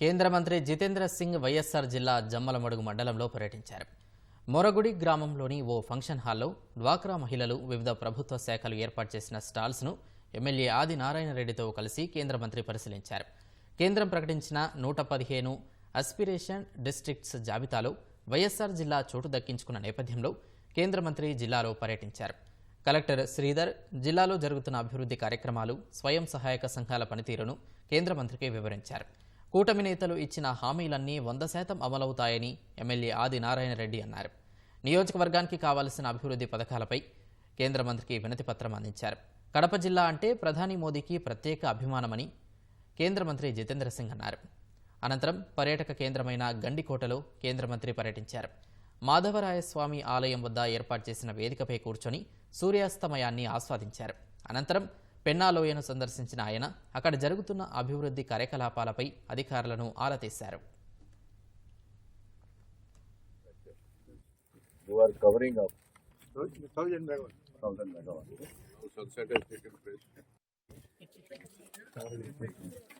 కేంద్ర మంత్రి జితేంద్ర సింగ్ వైఎస్ఆర్ జిల్లా జమ్మలమడుగు మండలంలో పర్యటించారు. మొరగుడి గ్రామంలోని ఓ ఫంక్షన్ హాల్లో డ్వాక్రా మహిళలు వివిధ ప్రభుత్వ శాఖలు ఏర్పాటు చేసిన స్టాల్స్ను ఎమ్మెల్యే ఆది నారాయణ రెడ్డితో కలిసి కేంద్ర మంత్రి పరిశీలించారు. కేంద్రం ప్రకటించిన నూట పదిహేను అస్పిరేషన్ డిస్ట్రిక్ట్స్ జాబితాలో వైఎస్ఆర్ జిల్లా చోటు దక్కించుకున్న నేపథ్యంలో కేంద్ర మంత్రి జిల్లాలో పర్యటించారు. కలెక్టర్ శ్రీధర్ జిల్లాలో జరుగుతున్న అభివృద్ధి కార్యక్రమాలు స్వయం సహాయక సంఘాల పనితీరును కేంద్ర మంత్రికి వివరించారు. కూటమి నేతలు ఇచ్చిన హామీలన్నీ వంద శాతం అమలవుతాయని ఎమ్మెల్యే ఆది నారాయణ రెడ్డి అన్నారు. నియోజకవర్గానికి కావాల్సిన అభివృద్ధి పథకాలపై కేంద్ర మంత్రికి వినతి పత్రం అందించారు. కడప జిల్లా అంటే ప్రధాని మోదీకి ప్రత్యేక అభిమానమని కేంద్ర మంత్రి జితేంద్ర సింగ్ అన్నారు. అనంతరం పర్యాటక కేంద్రమైన గండికోటలో కేంద్ర మంత్రి పర్యటించారు. మాధవరాయస్వామి ఆలయం వద్ద ఏర్పాటు చేసిన వేదికపై కూర్చొని సూర్యాస్తమయాన్ని ఆస్వాదించారు. అనంతరం పెన్నాలోయను సందర్శించిన ఆయన అక్కడ జరుగుతున్న అభివృద్ధి కార్యకలాపాలపై అధికారులను ఆరా తీశారు You